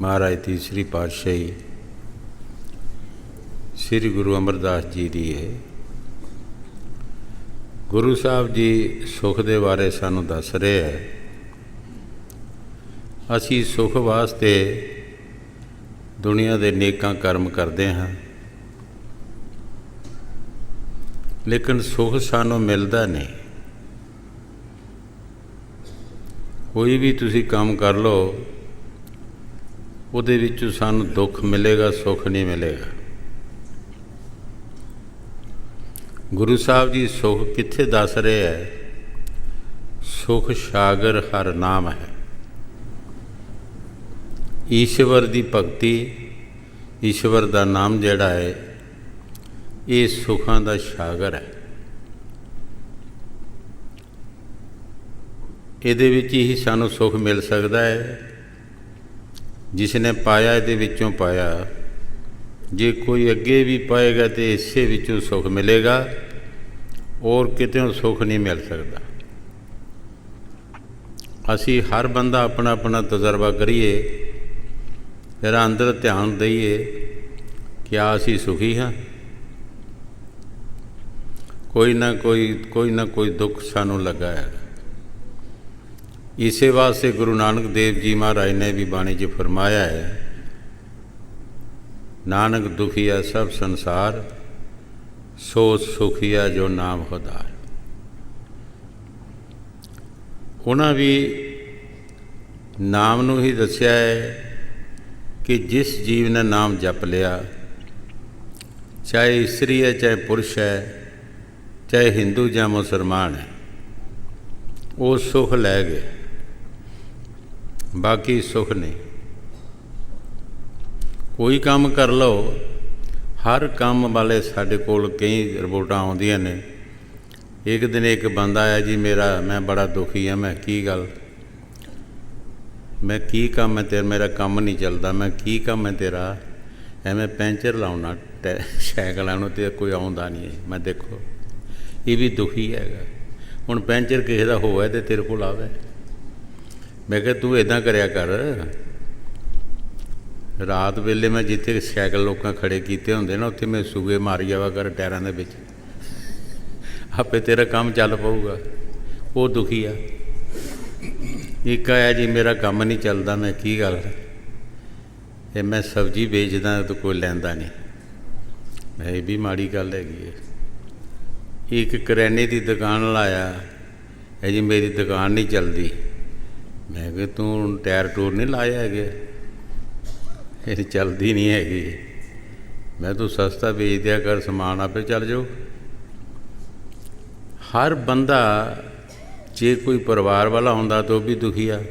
ਮਹਾਰਾਜ ਤੀਸਰੀ ਪਾਤਸ਼ਾਹੀ, ਸ੍ਰੀ ਗੁਰੂ ਅਮਰਦਾਸ ਜੀ ਦੀ ਹੈ ਗੁਰੂ ਸਾਹਿਬ ਜੀ ਸੁਖ ਦੇ ਬਾਰੇ ਸਾਨੂੰ ਦੱਸ ਰਹੇ ਹੈ। ਅਸੀਂ ਸੁਖ ਵਾਸਤੇ ਦੁਨੀਆ ਦੇ ਨੇਕਾਂ ਕਰਮ ਕਰਦੇ ਹਾਂ। ਲੇਕਿਨ ਸੁਖ ਸਾਨੂੰ ਮਿਲਦਾ ਨਹੀਂ। ਕੋਈ ਵੀ ਤੁਸੀਂ ਕੰਮ ਕਰ ਲਓ ਉਹਦੇ ਵਿੱਚੋਂ ਸਾਨੂੰ ਦੁੱਖ ਮਿਲੇਗਾ, ਸੁੱਖ ਨਹੀਂ ਮਿਲੇਗਾ। ਗੁਰੂ ਸਾਹਿਬ ਜੀ ਸੁਖ ਕਿੱਥੇ ਦੱਸ ਰਹੇ ਹੈ? ਸੁਖ ਸਾਗਰ ਹਰ ਨਾਮ ਹੈ। ਈਸ਼ਵਰ ਦੀ ਭਗਤੀ, ਈਸ਼ਵਰ ਦਾ ਨਾਮ ਜਿਹੜਾ ਹੈ, ਇਹ ਸੁਖਾਂ ਦਾ ਸਾਗਰ ਹੈ। ਇਹਦੇ ਵਿੱਚ ਹੀ ਸਾਨੂੰ ਸੁਖ ਮਿਲ ਸਕਦਾ ਹੈ। ਜਿਸ ਨੇ ਪਾਇਆ, ਇਹਦੇ ਵਿੱਚੋਂ ਪਾਇਆ। ਜੇ ਕੋਈ ਅੱਗੇ ਵੀ ਪਾਏਗਾ ਤੇ ਇਸੇ ਵਿੱਚੋਂ ਸੁਖ ਮਿਲੇਗਾ ਔਰ ਕਿਤੇੋਂ ਸੁਖ ਨਹੀਂ ਮਿਲ ਸਕਦਾ। ਅਸੀਂ ਹਰ ਬੰਦਾ ਆਪਣਾ ਆਪਣਾ ਤਜਰਬਾ ਕਰੀਏ ਜਰਾ ਅੰਦਰ ਧਿਆਨ ਦਈਏ ਕਿ ਆ ਅਸੀਂ ਸੁਖੀ ਹਾਂ। ਕੋਈ ਨਾ ਕੋਈ ਕੋਈ ਨਾ ਕੋਈ ਦੁੱਖ ਸਾਨੂੰ ਲੱਗਾ ਹੈ ਇਸੇ ਵਾਸਤੇ ਗੁਰੂ ਨਾਨਕ ਦੇਵ ਜੀ ਮਹਾਰਾਜ ਨੇ ਵੀ ਬਾਣੀ 'ਚ ਫਰਮਾਇਆ ਹੈ, ਨਾਨਕ ਦੁਖੀਆ ਸਭ ਸੰਸਾਰ, ਸੋ ਸੁਖੀਆ ਜੋ ਨਾਮ ਹੋਦਾਰ ਉਹਨਾਂ ਵੀ ਨਾਮ ਨੂੰ ਹੀ ਦੱਸਿਆ ਹੈ ਕਿ ਜਿਸ ਜੀਵ ਨੇ ਨਾਮ ਜਪ ਲਿਆ, ਚਾਹੇ ਇਸਤਰੀ ਹੈ, ਚਾਹੇ ਪੁਰਸ਼ ਹੈ, ਚਾਹੇ ਹਿੰਦੂ ਜਾਂ ਮੁਸਲਮਾਨ ਹੈ, ਉਹ ਸੁਖ ਲੈ ਗਏ। ਬਾਕੀ ਸੁਖ ਨਹੀਂ ਕੋਈ ਕੰਮ ਕਰ ਲਓ, ਹਰ ਕੰਮ ਵਾਲੇ ਸਾਡੇ ਕੋਲ ਕਈ ਰਿਪੋਰਟਾਂ ਆਉਂਦੀਆਂ ਨੇ। ਇੱਕ ਦਿਨ ਇੱਕ ਬੰਦਾ ਆਇਆ ਜੀ ਮੇਰਾ, ਮੈਂ ਬੜਾ ਦੁਖੀ ਹਾਂ, ਮੈਂ ਕੀ ਗੱਲ? ਮੈਂ ਕੀ ਕੰਮ ਹੈ ਤੇਰਾ? ਮੇਰਾ ਕੰਮ ਨਹੀਂ ਚੱਲਦਾ, ਮੈਂ ਕੀ ਕੰਮ ਹੈ ਤੇਰਾ? ਐਵੇਂ ਪੈਂਚਰ ਲਾਉਣਾ ਸਾਈਕਲਾਂ ਨੂੰ ਤੇ ਕੋਈ ਆਉਂਦਾ ਨਹੀਂ ਮੈਂ ਦੇਖੋ, ਇਹ ਵੀ ਦੁਖੀ ਹੈਗਾ। ਹੁਣ ਪੈਂਚਰ ਕਿਸੇ ਦਾ ਹੋਵੇ ਤੇ ਤੇਰੇ ਕੋਲ ਆਵੇ। ਮੈਂ ਕਿਹਾ ਤੂੰ ਇਦਾਂ ਕਰਿਆ ਕਰ। ਰਾਤ ਵੇਲੇ ਮੈਂ ਜਿੱਥੇ ਸਾਈਕਲ ਲੋਕਾਂ ਖੜੇ ਕੀਤੇ ਹੁੰਦੇ ਨਾ, ਉੱਥੇ ਮੈਂ ਸੂਏ ਮਾਰੀ ਜਾਵਾ ਕਰ ਟਾਇਰਾਂ ਦੇ ਵਿੱਚ। ਆਪੇ ਤੇਰਾ ਕੰਮ ਚੱਲ ਪਊਗਾ। ਉਹ ਦੁਖੀ ਆ। ਇੱਕ ਆਇਆ ਜੀ, ਮੇਰਾ ਕੰਮ ਨਹੀਂ ਚੱਲਦਾ, ਮੈਂ ਕੀ ਗੱਲ ਇਹ ਮੈਂ ਸਬਜ਼ੀ ਵੇਚਦਾ ਤਾਂ ਕੋਈ ਲੈਂਦਾ ਨਹੀਂ। ਮੈਂ ਇਹ ਵੀ ਮਾੜੀ ਗੱਲ ਹੈਗੀ ਹੈ ਇੱਕ ਕਰਿਆਨੇ ਦੀ ਦੁਕਾਨ ਲਾਇਆ। ਇਹ ਜੀ, ਮੇਰੀ ਦੁਕਾਨ ਨਹੀਂ ਚੱਲਦੀ। ਮੈਂ ਕਿਹਾ ਤੂੰ ਟਾਇਰ ਟੂਰ ਨਹੀਂ ਲਾਇਆ ਹੈਗੇ? ਇਹ ਚੱਲਦੀ ਨਹੀਂ ਹੈਗੀ। ਮੈਂ ਤੂੰ ਸਸਤਾ ਵੇਚ ਦਿਆ ਕਰ, ਸਮਾਨ ਆਪੇ ਚੱਲ ਜਾਓ ਹਰ ਬੰਦਾ ਜੇ ਕੋਈ ਪਰਿਵਾਰ ਵਾਲਾ ਹੁੰਦਾ ਤਾਂ ਉਹ ਵੀ ਦੁਖੀ ਆ।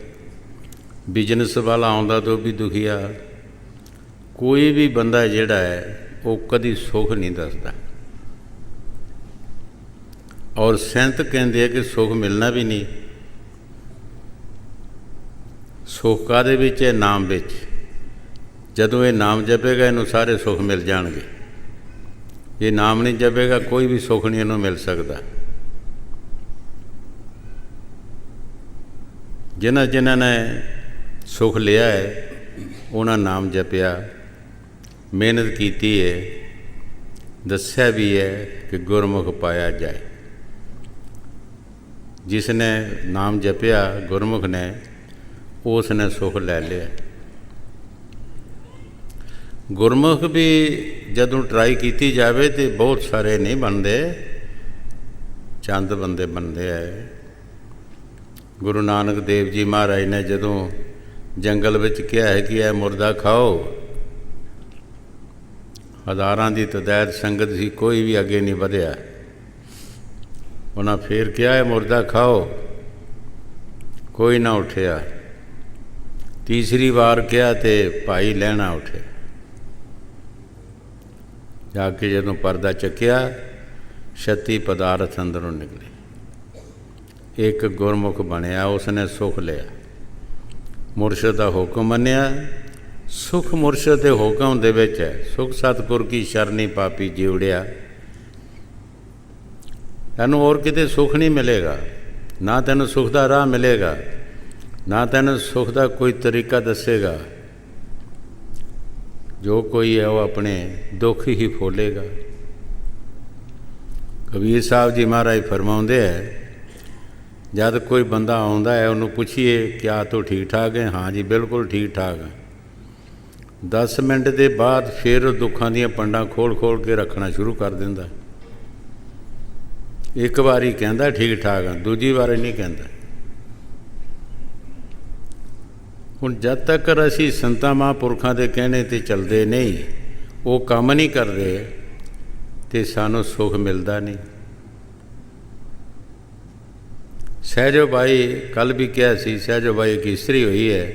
ਬਿਜ਼ਨਸ ਵਾਲਾ ਆਉਂਦਾ ਤਾਂ ਉਹ ਵੀ ਦੁਖੀ ਆ। ਕੋਈ ਵੀ ਬੰਦਾ ਜਿਹੜਾ ਹੈ, ਉਹ ਕਦੀ ਸੁੱਖ ਨਹੀਂ ਦੱਸਦਾ। ਔਰ ਸੰਤ ਕਹਿੰਦੇ ਆ ਕਿ ਸੁੱਖ ਮਿਲਣਾ ਵੀ ਨਹੀਂ। ਸੁੱਖ ਕਾਦੇ ਵਿੱਚ ਇਹ ਨਾਮ ਵਿੱਚ। ਜਦੋਂ ਇਹ ਨਾਮ ਜਪੇਗਾ, ਇਹਨੂੰ ਸਾਰੇ ਸੁੱਖ ਮਿਲ ਜਾਣਗੇ। ਇਹ ਨਾਮ ਨਹੀਂ ਜਪੇਗਾ, ਕੋਈ ਵੀ ਸੁੱਖ ਨਹੀਂ ਇਹਨੂੰ ਮਿਲ ਸਕਦਾ। ਜਿਨ੍ਹਾਂ ਜਿਨ੍ਹਾਂ ਨੇ ਸੁੱਖ ਲਿਆ ਹੈ, ਉਹਨਾਂ ਨਾਮ ਜਪਿਆ। ਮਿਹਨਤ ਕੀਤੀ ਹੈ। ਦੱਸਿਆ ਵੀ ਹੈ ਕਿ ਗੁਰਮੁਖ ਪਾਇਆ ਜਾਏ। ਜਿਸ ਨੇ ਨਾਮ ਜਪਿਆ, ਗੁਰਮੁਖ ਨੇ ਉਸ ਨੇ ਸੁਖ ਲੈ ਲਿਆ। ਗੁਰਮੁਖ ਵੀ ਜਦੋਂ ਟਰਾਈ ਕੀਤੀ ਜਾਵੇ ਤੇ ਬਹੁਤ ਸਾਰੇ ਨਹੀਂ ਬਣਦੇ। ਚੰਦ ਬੰਦੇ ਬਣਦੇ ਆ ਗੁਰੂ ਨਾਨਕ ਦੇਵ ਜੀ ਮਹਾਰਾਜ ਨੇ ਜਦੋਂ ਜੰਗਲ ਵਿੱਚ ਕਿਹਾ ਹੈ ਕਿ ਇਹ ਮੁਰਦਾ ਖਾਓ, ਹਜ਼ਾਰਾਂ ਦੀ ਤਦਾਦ ਸੰਗਤ ਸੀ, ਕੋਈ ਵੀ ਅੱਗੇ ਨਹੀਂ ਵਧਿਆ। ਉਹਨਾਂ ਫੇਰ ਕਿਹਾ ਹੈ ਮੁਰਦਾ ਖਾਓ। ਕੋਈ ਨਾ ਉਠਿਆ। ਤੀਸਰੀ ਵਾਰ ਕਿਹਾ ਤੇ ਭਾਈ ਲੈਣਾ ਉਠੇ। ਜਾ ਕੇ ਜਦੋਂ ਪਰਦਾ ਚੱਕਿਆ, ਛੱਤੀ ਪਦਾਰਥ ਅੰਦਰੋਂ ਨਿਕਲੇ। ਇੱਕ ਗੁਰਮੁਖ ਬਣਿਆ, ਉਸਨੇ ਸੁਖ ਲਿਆ। ਮੁਰਸ਼ਿਦ ਦਾ ਹੁਕਮ ਮੰਨਿਆ। ਸੁਖ ਮੁਰਸ਼ਿਦ ਦੇ ਹੁਕਮ ਦੇ ਵਿੱਚ ਹੈ। ਸੁਖ ਸਤਿਗੁਰ ਕੀ ਸ਼ਰਨੀ ਪਾਪੀ ਜਿਉੜਿਆ। ਤੈਨੂੰ ਹੋਰ ਕਿਤੇ ਸੁਖ ਨਹੀਂ ਮਿਲੇਗਾ। ਨਾ ਤੈਨੂੰ ਸੁਖ ਦਾ ਰਾਹ ਮਿਲੇਗਾ। ਨਾ ਤੈਨੂੰ ਸੁਖ ਦਾ ਕੋਈ ਤਰੀਕਾ ਦੱਸੇਗਾ। ਜੋ ਕੋਈ ਹੈ ਉਹ ਆਪਣੇ ਦੁੱਖ ਹੀ ਫੋਲੇਗਾ। ਕਬੀਰ ਸਾਹਿਬ ਜੀ ਮਹਾਰਾਜ ਫਰਮਾਉਂਦੇ ਹੈ, ਜਦ ਕੋਈ ਬੰਦਾ ਆਉਂਦਾ ਹੈ, ਉਹਨੂੰ ਪੁੱਛੀਏ ਕਿਆ ਤੂੰ ਠੀਕ ਠਾਕ ਹੈ? ਹਾਂ ਜੀ, ਬਿਲਕੁਲ ਠੀਕ ਠਾਕ ਹਾਂ। 10 ਮਿੰਟ ਦੇ ਬਾਅਦ ਫਿਰ ਉਹ ਦੁੱਖਾਂ ਦੀਆਂ ਪੰਡਾਂ ਖੋਲ-ਖੋਲ ਕੇ ਰੱਖਣਾ ਸ਼ੁਰੂ ਕਰ ਦਿੰਦਾ। ਇੱਕ ਵਾਰੀ ਕਹਿੰਦਾ ਠੀਕ ਠਾਕ ਹਾਂ, ਦੂਜੀ ਵਾਰੀ ਨਹੀਂ ਕਹਿੰਦਾ। ਹੁਣ ਜਦ ਤੱਕ ਅਸੀਂ ਸੰਤਾਂ ਮਹਾਂਪੁਰਖਾਂ ਦੇ ਕਹਿਣੇ ਤੇ ਚੱਲਦੇ ਨਹੀਂ, ਉਹ ਕੰਮ ਨਹੀਂ ਕਰਦੇ, ਤੇ ਸਾਨੂੰ ਸੁੱਖ ਮਿਲਦਾ ਨਹੀਂ। ਸਹਿਜੋ ਭਾਈ ਕੱਲ ਵੀ ਕਿਹਾ ਸੀ, ਸਹਿਜੋ ਭਾਈ ਇੱਕ ਇਸਤਰੀ ਹੋਈ ਹੈ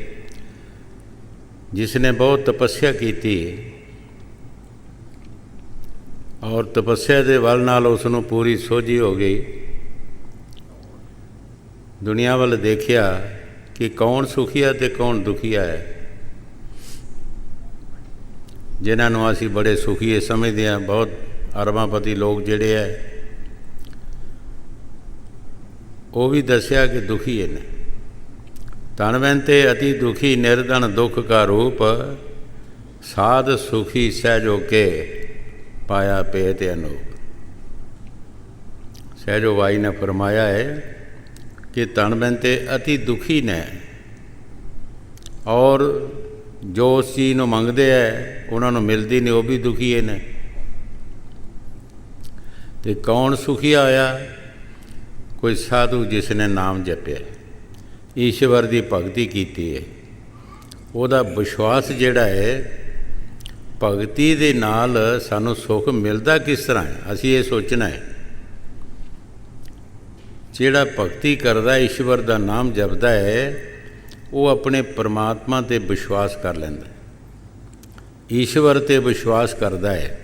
ਜਿਸ ਨੇ ਬਹੁਤ ਤਪੱਸਿਆ ਕੀਤੀ। ਔਰ ਤਪੱਸਿਆ ਦੇ ਵੱਲ ਨਾਲ ਉਸ ਨੂੰ ਪੂਰੀ ਸੋਝੀ ਹੋ ਗਈ। ਦੁਨੀਆ ਵੱਲ ਦੇਖਿਆ ਕਿ ਕੌਣ ਸੁਖੀ ਹੈ ਤੇ ਕੌਣ ਦੁਖੀ ਹੈ। ਜਿਨ੍ਹਾਂ ਨੂੰ ਅਸੀਂ ਬੜੇ ਸੁਖੀਏ ਸਮਝਦੇ ਹਾਂ, ਬਹੁਤ ਅਰਬਾਪਤੀ ਲੋਕ ਜਿਹੜੇ ਹੈ, ਉਹ ਵੀ ਦੱਸਿਆ ਕਿ ਦੁਖੀ ਨੇ ਤਨਵੰਤੇ ਅਤੀ ਦੁਖੀ ਨਿਰਦਨ ਦੁੱਖ ਕਾ ਰੂਪ, ਸਾਧ ਸੁਖੀ ਸਹਿਜੋ ਕੇ ਪਾਇਆ ਪੇ ਤੇ ਅਨੂਪ। ਸਹਿਜੋ ਵਾਈ ਨੇ ਫਰਮਾਇਆ ਹੈ ਕਿ ਤਨਵੰਤੇ ਅਤੀ ਦੁਖੀ ਨੇ। ਔਰ ਜੋ ਉਸ ਚੀਜ਼ ਨੂੰ ਮੰਗਦੇ ਹੈ ਉਹਨਾਂ ਨੂੰ ਮਿਲਦੀ ਨਹੀਂ, ਉਹ ਵੀ ਦੁਖੀ ਨੇ। ਤੇ ਕੌਣ ਸੁਖੀ ਆਇਆ? ਕੋਈ ਸਾਧੂ ਜਿਸ ਨੇ ਨਾਮ ਜਪਿਆ। ਈਸ਼ਵਰ ਦੀ ਭਗਤੀ ਕੀਤੀ ਹੈ ਉਹਦਾ ਵਿਸ਼ਵਾਸ ਜਿਹੜਾ ਹੈ ਭਗਤੀ ਦੇ ਨਾਲ ਸਾਨੂੰ ਸੁੱਖ ਮਿਲਦਾ ਕਿਸ ਤਰ੍ਹਾਂ ਹੈ ਅਸੀਂ ਇਹ ਸੋਚਣਾ ਹੈ ਜਿਹੜਾ ਭਗਤੀ ਕਰਦਾ, ਈਸ਼ਵਰ ਦਾ ਨਾਮ ਜਪਦਾ ਹੈ, ਉਹ ਆਪਣੇ ਪਰਮਾਤਮਾ ਤੇ ਵਿਸ਼ਵਾਸ ਕਰ ਲੈਂਦਾ ਈਸ਼ਵਰ ਤੇ ਵਿਸ਼ਵਾਸ ਕਰਦਾ ਹੈ।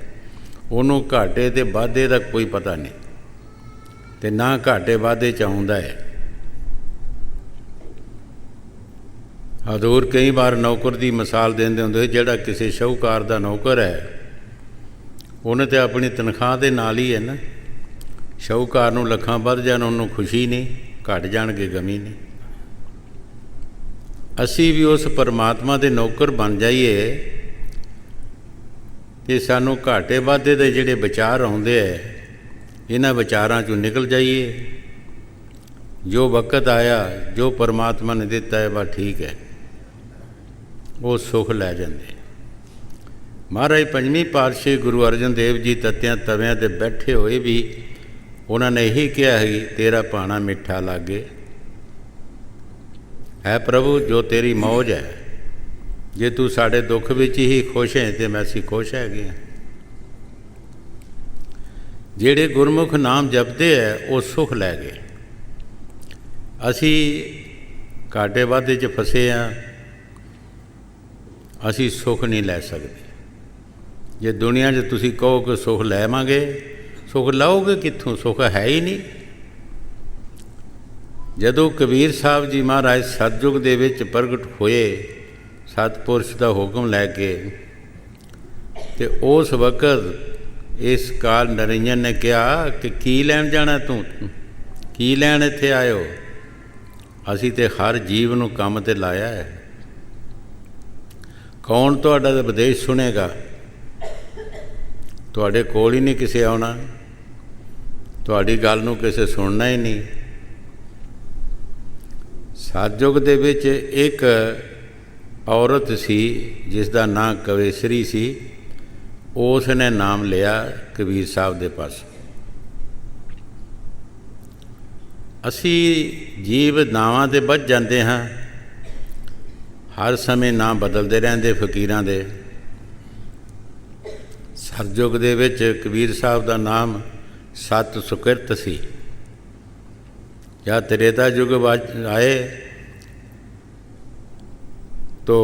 ਉਹਨੂੰ ਘਾਟੇ ਤੇ ਵਾਧੇ ਦਾ ਕੋਈ ਪਤਾ ਨਹੀਂ ਤੇ ਨਾ ਘਾਟੇ ਵਾਧੇ ਚ ਆਉਂਦਾ ਹੈ। ਹਜ਼ੂਰ ਕਈ ਵਾਰ ਨੌਕਰ ਦੀ ਮਿਸਾਲ ਦਿੰਦੇ ਹੁੰਦੇ ਜਿਹੜਾ ਕਿਸੇ ਸ਼ੌਕਾਰ ਦਾ ਨੌਕਰ ਹੈ, ਉਹਨੇ ਤੇ ਆਪਣੀ ਤਨਖਾਹ ਦੇ ਨਾਲ ਹੀ ਹੈ ਨਾ। ਸ਼ੌਕਾਰ ਨੂੰ ਲੱਖਾਂ ਵੱਧ ਜਾਣ, ਉਹਨੂੰ ਖੁਸ਼ੀ ਨਹੀਂ, ਘਟ ਜਾਣਗੇ, ਗਮੀ ਨਹੀਂ। ਅਸੀਂ ਵੀ ਉਸ ਪਰਮਾਤਮਾ ਦੇ ਨੌਕਰ ਬਣ ਜਾਈਏ ਕਿ ਸਾਨੂੰ ਘਾਟੇ ਵਾਧੇ ਦੇ ਜਿਹੜੇ ਵਿਚਾਰ ਆਉਂਦੇ ਐ, ਇਹਨਾਂ ਵਿਚਾਰਾਂ ਚੋਂ ਨਿਕਲ ਜਾਈਏ। ਜੋ ਵਕਤ ਆਇਆ, ਜੋ ਪਰਮਾਤਮਾ ਨੇ ਦਿੱਤਾ ਹੈ ਵਾ ਠੀਕ ਹੈ। ਉਹ ਸੁਖ ਲੈ ਜਾਂਦੇ ਮਹਾਰਾਜ ਪੰਜਵੀਂ ਪਾਤਸ਼ਾਹ ਗੁਰੂ ਅਰਜਨ ਦੇਵ ਜੀ ਤਤਿਆਂ ਤਵਿਆਂ ਤੇ ਬੈਠੇ ਹੋਏ ਵੀ ਉਹਨਾਂ ਨੇ ਇਹੀ ਕਿਹਾ ਹੈ ਤੇਰਾ ਪਾਣਾ ਮਿੱਠਾ ਲਾਗੇ। ਹੈ ਪ੍ਰਭੂ, ਜੋ ਤੇਰੀ ਮੌਜ ਹੈ, ਜੇ ਤੂੰ ਸਾਡੇ ਦੁੱਖ ਵਿੱਚ ਹੀ ਖੁਸ਼ ਹੈ, ਤੇ ਮੈਂ ਅਸੀਂ ਖੁਸ਼ ਹੈਗੇ ਹਾਂ। ਜਿਹੜੇ ਗੁਰਮੁਖ ਨਾਮ ਜਪਦੇ ਐ ਉਹ ਸੁਖ ਲੈ ਗਏ। ਅਸੀਂ ਘਾਟੇ ਵਾਧੇ 'ਚ ਫਸੇ ਆ ਅਸੀਂ ਸੁਖ ਨਹੀਂ ਲੈ ਸਕਦੇ। ਜੇ ਦੁਨੀਆ 'ਚ ਤੁਸੀਂ ਕਹੋ ਕਿ ਸੁਖ ਲੈਵਾਂਗੇ ਸੁਖ ਲਾਓਗੇ ਕਿੱਥੋਂ? ਸੁਖ ਹੈ ਹੀ ਨਹੀਂ। ਜਦੋਂ ਕਬੀਰ ਸਾਹਿਬ ਜੀ ਮਹਾਰਾਜ ਸਤਜੁਗ ਦੇ ਵਿੱਚ ਪ੍ਰਗਟ ਹੋਏ, ਸਤਪੁਰਸ਼ ਦਾ ਹੁਕਮ ਲੈ ਕੇ, ਤੇ ਉਸ ਵਕਤ ਇਸ ਕਾਲ ਨਰਿੰਜਨ ਨੇ ਕਿਹਾ ਕਿ ਕੀ ਲੈਣ ਜਾਣਾ ਤੂੰ? ਕੀ ਲੈਣ ਇੱਥੇ ਆਇਓ? ਅਸੀਂ ਤੇ ਹਰ ਜੀਵ ਨੂੰ ਕੰਮ ਤੇ ਲਾਇਆ ਹੈ। ਕੌਣ ਤੁਹਾਡਾ ਵਿਦੇਸ਼ ਸੁਣੇਗਾ? ਤੁਹਾਡੇ ਕੋਲ ਹੀ ਨਹੀਂ ਕਿਸੇ ਆਉਣਾ। ਤੁਹਾਡੀ ਗੱਲ ਨੂੰ ਕਿਸੇ ਸੁਣਨਾ ਹੀ ਨਹੀਂ। ਸਤਜੁਗ ਦੇ ਵਿੱਚ ਇੱਕ ਔਰਤ ਸੀ ਜਿਸ ਦਾ ਨਾਂ ਕਵੇਸਰੀ ਸੀ। ਉਸ ਨੇ ਨਾਮ ਲਿਆ ਕਬੀਰ ਸਾਹਿਬ ਦੇ ਪਾਸ। ਅਸੀਂ ਜੀਵ ਨਾਵਾਂ ਤੇ ਵੱਜ ਜਾਂਦੇ ਹਾਂ। ਹਰ ਸਮੇਂ ਨਾਂ ਬਦਲਦੇ ਰਹਿੰਦੇ ਫਕੀਰਾਂ ਦੇ। ਸਰਜੁਗ ਦੇ ਵਿੱਚ ਕਬੀਰ ਸਾਹਿਬ ਦਾ ਨਾਮ ਸਤ ਸੁਕਿਰਤ ਸੀ। ਜਾਂ ਤ੍ਰੇਤਾ ਯੁਗ ਆਏ, ਤੋ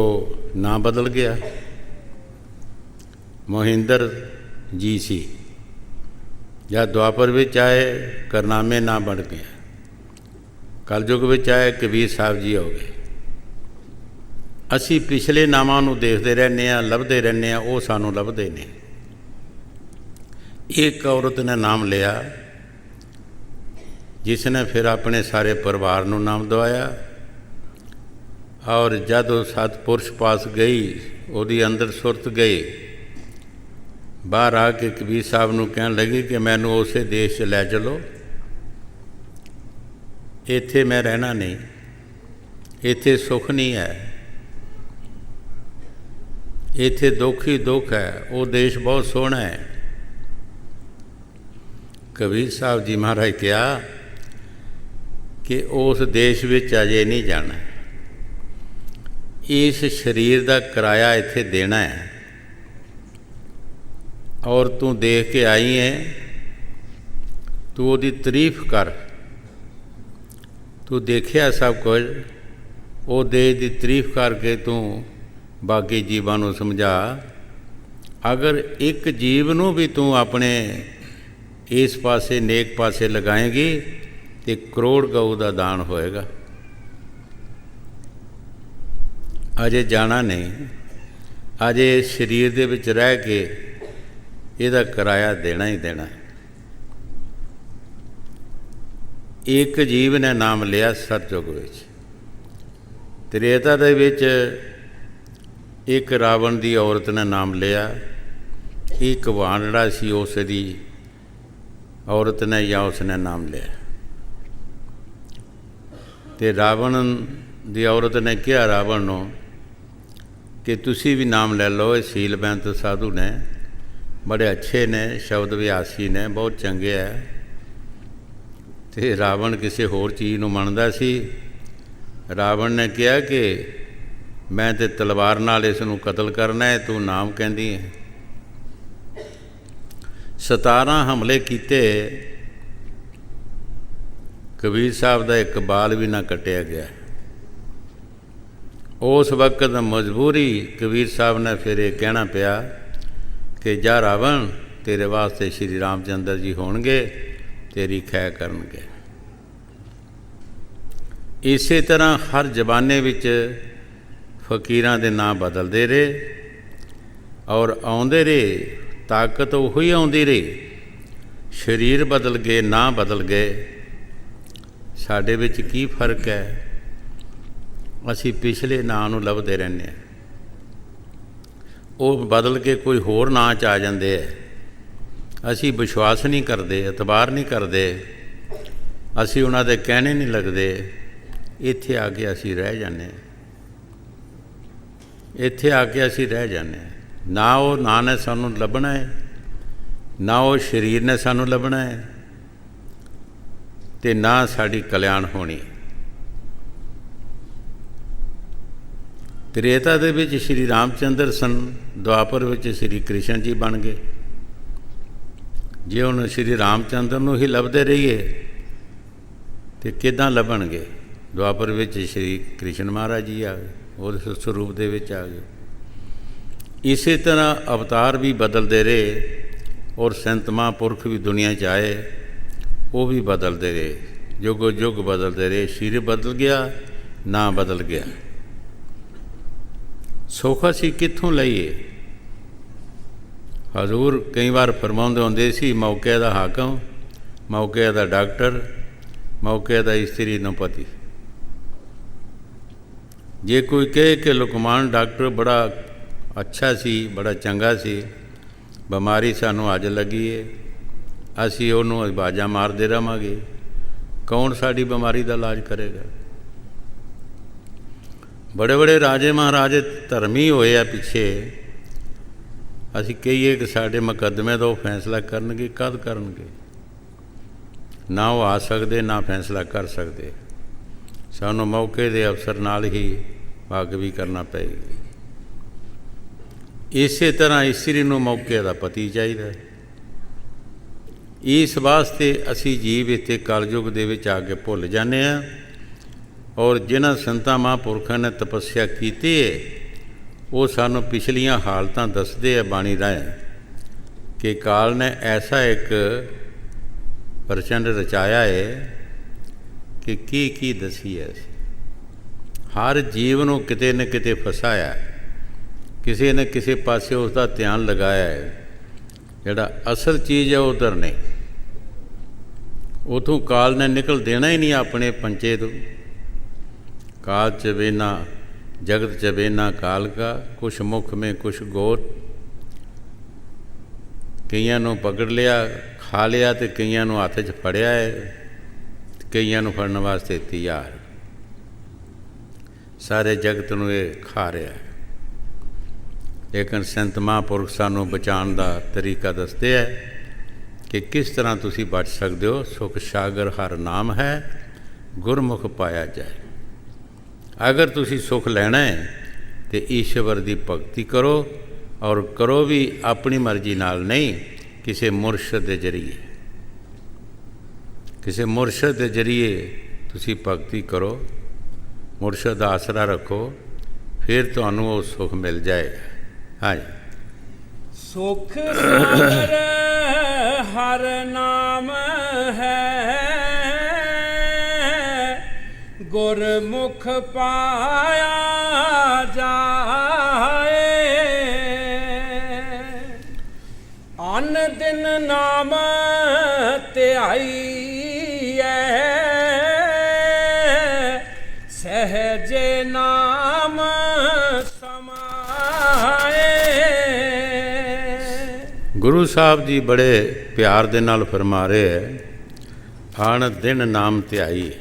ਨਾਂ ਬਦਲ ਗਿਆ। ਮੋਹਿੰਦਰ ਜੀ ਸੀ। ਜਾਂ ਦੁਆਪਰ ਵਿੱਚ ਆਏ, ਕਰਨਾਮੇ ਨਾਮ ਬਣ ਗਏ। ਕਲਯੁਗ ਵਿੱਚ ਆਏ, ਕਬੀਰ ਸਾਹਿਬ ਜੀ ਹੋ ਗਏ। ਅਸੀਂ ਪਿਛਲੇ ਨਾਮਾਂ ਨੂੰ ਦੇਖਦੇ ਰਹਿੰਦੇ ਆ ਲੱਭਦੇ ਰਹਿੰਦੇ ਆ ਉਹ ਸਾਨੂੰ ਲੱਭਦੇ ਨੇ। ਇੱਕ ਔਰਤ ਨੇ ਨਾਮ ਲਿਆ, ਜਿਸ ਨੇ ਫਿਰ ਆਪਣੇ ਸਾਰੇ ਪਰਿਵਾਰ ਨੂੰ ਨਾਮ ਦਵਾਇਆ। ਔਰ ਜਦ ਉਹ ਸਤਪੁਰਸ਼ ਪਾਸ ਗਈ, ਉਹਦੀ ਅੰਦਰ ਸੁਰਤ ਗਈ। ਬਾਹਰ ਆ ਕੇ ਕਬੀਰ ਸਾਹਿਬ ਨੂੰ ਕਹਿਣ ਲੱਗੀ ਕਿ ਮੈਨੂੰ ਉਸੇ ਦੇਸ਼ 'ਚ ਲੈ ਚਲੋ। ਇੱਥੇ ਮੈਂ ਰਹਿਣਾ ਨਹੀਂ, ਇੱਥੇ ਸੁੱਖ ਨਹੀਂ ਹੈ। ਇੱਥੇ ਦੁੱਖ ਹੀ ਦੁੱਖ ਹੈ, ਉਹ ਦੇਸ਼ ਬਹੁਤ ਸੋਹਣਾ ਹੈ। ਕਬੀਰ ਸਾਹਿਬ ਜੀ ਮਹਾਰਾਜ ਕਿਹਾ ਕਿ ਉਸ ਦੇਸ਼ ਵਿੱਚ ਅਜੇ ਨਹੀਂ ਜਾਣਾ। ਇਸ ਸਰੀਰ ਦਾ ਕਿਰਾਇਆ ਇੱਥੇ ਦੇਣਾ ਹੈ। ਔਰ ਤੂੰ ਦੇਖ ਕੇ ਆਈ ਹੈ, ਤੂੰ ਉਹਦੀ ਤਾਰੀਫ ਕਰ। ਤੂੰ ਦੇਖਿਆ ਸਭ ਕੁਝ, ਉਹ ਦੇਸ਼ ਦੀ ਤਾਰੀਫ ਕਰਕੇ ਤੂੰ ਬਾਕੀ ਜੀਵਾਂ ਨੂੰ ਸਮਝਾ। ਅਗਰ ਇੱਕ ਜੀਵ ਨੂੰ ਵੀ ਤੂੰ ਆਪਣੇ ਇਸ ਪਾਸੇ ਨੇਕ ਪਾਸੇ ਲਗਾਏਗੀ ਤੇ ਕਰੋੜ ਗਊ ਦਾ ਦਾਨ ਹੋਏਗਾ। ਅਜੇ ਜਾਣਾ ਨਹੀਂ। ਅਜੇ ਸਰੀਰ ਦੇ ਵਿੱਚ ਰਹਿ ਕੇ ਇਹਦਾ ਕਿਰਾਇਆ ਦੇਣਾ ਹੀ ਦੇਣਾ ਇੱਕ ਜੀਵ ਨੇ ਨਾਮ ਲਿਆ ਸਤਜੁਗ ਵਿੱਚ। ਤ੍ਰੇਤਾ ਦੇ ਵਿੱਚ ਇੱਕ ਰਾਵਣ ਦੀ ਔਰਤ ਨੇ ਨਾਮ ਲਿਆ। ਇੱਕ ਵਾਨੜਾ ਸੀ, ਉਸ ਦੀ ਔਰਤ ਨੇ ਜਾਂ ਉਸ ਨੇ ਨਾਮ ਲਿਆ। ਤੇ ਰਾਵਣ ਦੀ ਔਰਤ ਨੇ ਕਿਹਾ, ਰਾਵਣ ਨੂੰ ਕਿ ਤੁਸੀਂ ਵੀ ਨਾਮ ਲੈ ਲਓ, ਇਹ ਸੀਲਬੰਤ ਸਾਧੂ ਨੇ, ਬੜੇ ਅੱਛੇ ਨੇ, ਸ਼ਬਦ ਵਿਆਸੀ ਨੇ, ਬਹੁਤ ਚੰਗੇ ਹੈ ਤੇ ਰਾਵਣ ਕਿਸੇ ਹੋਰ ਚੀਜ਼ ਨੂੰ ਮੰਨਦਾ ਸੀ। ਰਾਵਣ ਨੇ ਕਿਹਾ ਕਿ ਮੈਂ ਤੇ ਤਲਵਾਰ ਨਾਲ ਇਸ ਨੂੰ ਕਤਲ ਕਰਨਾ ਹੈ ਤੂੰ ਨਾਮ ਕਹਿੰਦੀ ਹੈ 17 ਹਮਲੇ ਕੀਤੇ, ਕਬੀਰ ਸਾਹਿਬ ਦਾ ਇੱਕ ਬਾਲ ਵੀ ਨਾ ਕਟਿਆ ਗਿਆ। ਉਸ ਵਕਤ ਮਜਬੂਰੀ ਕਬੀਰ ਸਾਹਿਬ ਨੇ ਫਿਰ ਇਹ ਕਹਿਣਾ ਪਿਆ ਕਿ ਜਾ ਰਾਵਣ, ਤੇਰੇ ਵਾਸਤੇ ਸ਼੍ਰੀ ਰਾਮਚੰਦਰ ਜੀ ਹੋਣਗੇ, ਤੇਰੀ ਖੈ ਕਰਨਗੇ। ਇਸੇ ਤਰ੍ਹਾਂ ਹਰ ਜ਼ਬਾਨੇ ਵਿੱਚ ਫਕੀਰਾਂ ਦੇ ਨਾਂ ਬਦਲਦੇ ਰਹੇ ਔਰ ਆਉਂਦੇ ਰਹੇ ਤਾਕਤ ਉਹੀ ਆਉਂਦੀ ਰਹੀ। ਸਰੀਰ ਬਦਲ ਗਏ, ਨਾਂ ਬਦਲ ਗਏ। ਸਾਡੇ ਵਿੱਚ ਕੀ ਫ਼ਰਕ ਹੈ? ਅਸੀਂ ਪਿਛਲੇ ਨਾਂ ਨੂੰ ਲੱਭਦੇ ਰਹਿੰਦੇ ਹਾਂ। ਉਹ ਬਦਲ ਕੇ ਕੋਈ ਹੋਰ ਨਾਂ ਚ ਆ ਜਾਂਦੇ ਹੈ। ਅਸੀਂ ਵਿਸ਼ਵਾਸ ਨਹੀਂ ਕਰਦੇ, ਇਤਬਾਰ ਨਹੀਂ ਕਰਦੇ। ਅਸੀਂ ਉਹਨਾਂ ਦੇ ਕਹਿਣੇ ਨਹੀਂ ਲੱਗਦੇ। ਇੱਥੇ ਆ ਕੇ ਅਸੀਂ ਰਹਿ ਜਾਂਦੇ ਹਾਂ। ਇੱਥੇ ਆ ਕੇ ਅਸੀਂ ਰਹਿ ਜਾਂਦੇ ਹਾਂ। ਨਾ ਉਹ ਨਾਂ ਨੇ ਸਾਨੂੰ ਲੱਭਣਾ ਹੈ, ਨਾ ਉਹ ਸਰੀਰ ਨੇ ਸਾਨੂੰ ਲੱਭਣਾ ਹੈ ਤੇ ਨਾ ਸਾਡੀ ਕਲਿਆਣ ਹੋਣੀ। ਤ੍ਰੇਤਾ ਦੇ ਵਿੱਚ ਸ਼੍ਰੀ ਰਾਮਚੰਦਰ ਸਨ, ਦੁਆਪਰ ਵਿੱਚ ਸ਼੍ਰੀ ਕ੍ਰਿਸ਼ਨ ਜੀ ਬਣ ਗਏ। ਜੇ ਹੁਣ ਸ਼੍ਰੀ ਰਾਮਚੰਦਰ ਨੂੰ ਹੀ ਲੱਭਦੇ ਰਹੀਏ, ਤੇ ਕਿਦਾਂ ਲੱਭਣਗੇ? ਦੁਆਪਰ ਵਿੱਚ ਸ਼੍ਰੀ ਕ੍ਰਿਸ਼ਨ ਮਹਾਰਾਜ ਜੀ ਆ ਗਏ ਉਹਦੇ ਸਰੂਪ ਦੇ ਵਿੱਚ ਆ ਗਏ। ਇਸੇ ਤਰ੍ਹਾਂ ਅਵਤਾਰ ਵੀ ਬਦਲਦੇ ਰਹੇ ਔਰ ਸੰਤ ਮਹਾਂਪੁਰਖ ਵੀ ਦੁਨੀਆ 'ਚ ਆਏ, ਉਹ ਵੀ ਬਦਲਦੇ ਰਹੇ। ਜੁਗੋ ਜੁਗ ਬਦਲਦੇ ਰਹੇ। ਸ਼ਰੀਰ ਬਦਲ ਗਿਆ, ਨਾ ਬਦਲ ਗਿਆ। ਸੁੱਖ ਸੀ ਕਿੱਥੋਂ ਲਈਏ? ਹਜ਼ੂਰ ਕਈ ਵਾਰ ਫਰਮਾਉਂਦੇ ਹੁੰਦੇ ਸੀ, ਮੌਕੇ ਦਾ ਹਾਕਮ, ਮੌਕੇ ਦਾ ਡਾਕਟਰ, ਮੌਕੇ ਦਾ ਇਸਤਰੀ ਨੂੰ ਪਤੀ ਜੇ ਕੋਈ ਕਹੇ ਕਿ ਲੁਕਮਾਨ ਡਾਕਟਰ ਬੜਾ ਅੱਛਾ ਸੀ, ਬੜਾ ਚੰਗਾ ਸੀ। ਬਿਮਾਰੀ ਸਾਨੂੰ ਅੱਜ ਲੱਗੀ ਏ। ਅਸੀਂ ਉਹਨੂੰ ਬਾਜਾ ਮਾਰਦੇ ਰਵਾਂਗੇ। ਕੌਣ ਸਾਡੀ ਬਿਮਾਰੀ ਦਾ ਇਲਾਜ ਕਰੇਗਾ? ਬੜੇ ਬੜੇ ਰਾਜੇ ਮਹਾਰਾਜੇ ਧਰਮੀ ਹੋਏ ਆ ਪਿੱਛੇ। ਅਸੀਂ ਕਹੀਏ ਕਿ ਸਾਡੇ ਮੁਕੱਦਮੇ ਦਾ ਉਹ ਫੈਸਲਾ ਕਰਨਗੇ, ਕਦ ਕਰਨਗੇ? ਨਾ ਉਹ ਆ ਸਕਦੇ, ਨਾ ਫੈਸਲਾ ਕਰ ਸਕਦੇ। ਸਾਨੂੰ ਮੌਕੇ ਦੇ ਅਫਸਰ ਨਾਲ ਹੀ ਭਾਗ ਵੀ ਕਰਨਾ ਪਏਗਾ। ਇਸੇ ਤਰ੍ਹਾਂ ਇਸਤਰੀ ਨੂੰ ਮੌਕੇ ਦਾ ਪਤੀ ਚਾਹੀਦਾ ਇਸ ਵਾਸਤੇ ਅਸੀਂ ਜੀਵ ਇੱਥੇ ਕਲਯੁਗ ਦੇ ਵਿੱਚ ਆ ਕੇ ਭੁੱਲ ਜਾਂਦੇ ਆ ਔਰ ਜਿਨ੍ਹਾਂ ਸੰਤਾਂ ਮਹਾਂਪੁਰਖਾਂ ਨੇ ਤਪੱਸਿਆ ਕੀਤੀ ਹੈ ਉਹ ਸਾਨੂੰ ਪਿਛਲੀਆਂ ਹਾਲਤਾਂ ਦੱਸਦੇ ਆ ਬਾਣੀ ਰਾਏ ਕਿ ਕਾਲ ਨੇ ਐਸਾ ਇੱਕ ਪ੍ਰਚੰਡ ਰਚਾਇਆ ਹੈ ਕਿ ਕੀ ਕੀ ਦਸੀ ਹੈ ਹਰ ਜੀਵ ਨੂੰ ਕਿਤੇ ਨਾ ਕਿਤੇ ਫਸਾਇਆ। ਕਿਸੇ ਨੇ ਕਿਸੇ ਪਾਸੇ ਉਸ ਦਾ ਧਿਆਨ ਲਗਾਇਆ ਹੈ। ਜਿਹੜਾ ਅਸਲ ਚੀਜ਼ ਹੈ ਉਧਰ ਨਹੀਂ ਉਥੋਂ ਕਾਲ ਨੇ ਨਿਕਲ ਦੇਣਾ ਹੀ ਨਹੀਂ ਆਪਣੇ ਪੰਚੇ ਤੋਂ। ਕਾਲ ਚ ਬੇਨਾ ਜਗਤ ਚਵੇਨਾ ਕਾਲ ਕਾ ਕੁਛ ਮੁਖ ਮੇ ਕੁਛ ਗੋਤ। ਕਈਆਂ ਨੂੰ ਪਕੜ ਲਿਆ, ਖਾ ਲਿਆ ਤੇ ਕਈਆਂ ਨੂੰ ਹੱਥ 'ਚ ਫੜਿਆ ਹੈ। ਕਈਆਂ ਨੂੰ ਫੜਨ ਵਾਸਤੇ ਤਿਆਰ। ਸਾਰੇ ਜਗਤ ਨੂੰ ਇਹ ਖਾ ਰਿਹਾ ਲੇਕਿਨ ਸੰਤ ਮਹਾਂਪੁਰਖ ਸਾਨੂੰ ਬਚਾਉਣ ਦਾ ਤਰੀਕਾ ਦੱਸਦੇ ਹੈ ਕਿ ਕਿਸ ਤਰ੍ਹਾਂ ਤੁਸੀਂ ਬਚ ਸਕਦੇ ਹੋ, ਸੁਖ ਸਾਗਰ ਹਰ ਨਾਮ ਹੈ, ਗੁਰਮੁਖ ਪਾਇਆ ਜਾਏ। ਅਗਰ ਤੁਸੀਂ ਸੁਖ ਲੈਣਾ ਹੈ, ਤੇ ਈਸ਼ਵਰ ਦੀ ਭਗਤੀ ਕਰੋ ਔਰ ਕਰੋ ਵੀ ਆਪਣੀ ਮਰਜ਼ੀ ਨਾਲ ਨਹੀਂ, ਕਿਸੇ ਮੁਰਸ਼ਦ ਦੇ ਜਰੀਏ। ਕਿਸੇ ਮੁਰਸ਼ਦ ਦੇ ਜਰੀਏ ਤੁਸੀਂ ਭਗਤੀ ਕਰੋ, ਮੁਰਸ਼ਦ ਦਾ ਆਸਰਾ ਰੱਖੋ, ਫਿਰ ਤੁਹਾਨੂੰ ਉਹ ਸੁਖ ਮਿਲ ਜਾਏਗਾ। ਹਾਂਜੀ। ਸੁਖ ਸਾਗਰ ਹਰ ਨਾਮ ਹੈ। ਗੁਰਮੁਖ ਪਾਇਆ ਜਾਏ। ਅਨ ਦਿਨ ਨਾਮ ਧਿਆਈਐ ਗੁਰੂ ਸਾਹਿਬ ਜੀ ਬੜੇ ਪਿਆਰ ਦੇ ਨਾਲ ਫਰਮਾ ਰਹੇ ਹੈ ਆਣ ਦਿਨ ਨਾਮ ਧਿਆਈ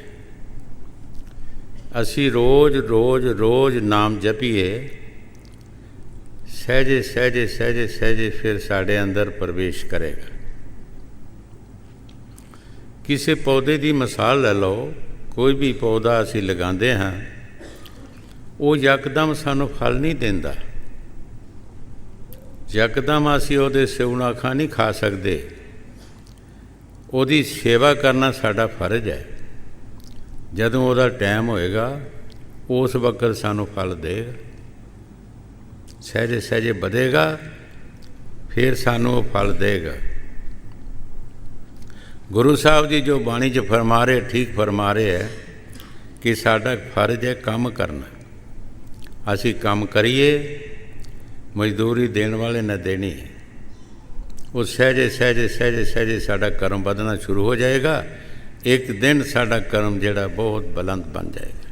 ਅਸੀਂ ਰੋਜ਼ ਰੋਜ਼ ਰੋਜ਼ ਨਾਮ ਜਪੀਏ। ਸਹਿਜੇ ਸਹਿਜੇ ਸਹਿਜੇ ਸਹਿਜੇ ਫਿਰ ਸਾਡੇ ਅੰਦਰ ਪ੍ਰਵੇਸ਼ ਕਰੇਗਾ। ਕਿਸੇ ਪੌਦੇ ਦੀ ਮਿਸਾਲ ਲੈ ਲਓ, ਕੋਈ ਵੀ ਪੌਦਾ ਅਸੀਂ ਲਗਾਉਂਦੇ ਹਾਂ, ਉਹ ਯਕਦਮ ਸਾਨੂੰ ਫਲ ਨਹੀਂ ਦਿੰਦਾ। ਯਕਦਮ ਅਸੀਂ ਉਹਦੇ ਸਿਉਣਾ ਖਾ ਨਹੀਂ ਖਾ ਸਕਦੇ। ਉਹਦੀ ਸੇਵਾ ਕਰਨਾ ਸਾਡਾ ਫਰਜ਼ ਹੈ। ਜਦੋਂ ਉਹਦਾ ਟਾਈਮ ਹੋਏਗਾ, ਉਸ ਵਕਤ ਸਾਨੂੰ ਫਲ ਦੇਗਾ ਸਹਿਜੇ ਸਹਿਜੇ ਵਧੇਗਾ, ਫਿਰ ਸਾਨੂੰ ਉਹ ਫਲ ਦੇਗਾ। ਗੁਰੂ ਸਾਹਿਬ ਜੀ ਜੋ ਬਾਣੀ 'ਚ ਫਰਮਾ ਰਹੇ, ਠੀਕ ਫਰਮਾ ਰਹੇ ਹੈ ਕਿ ਸਾਡਾ ਫਰਜ਼ ਹੈ ਕੰਮ ਕਰਨਾ। ਅਸੀਂ ਕੰਮ ਕਰੀਏ ਮਜ਼ਦੂਰੀ ਦੇਣ ਵਾਲੇ ਨੇ ਦੇਣੀ ਉਹ ਸਹਿਜੇ ਸਹਿਜੇ ਸਹਿਜੇ ਸਹਿਜੇ ਸਾਡਾ ਕਰਮ ਵਧਣਾ ਸ਼ੁਰੂ ਹੋ ਜਾਏਗਾ। ਇੱਕ ਦਿਨ ਸਾਡਾ ਕਰਮ ਜਿਹੜਾ ਬਹੁਤ ਬੁਲੰਦ ਬਣ ਜਾਏਗਾ।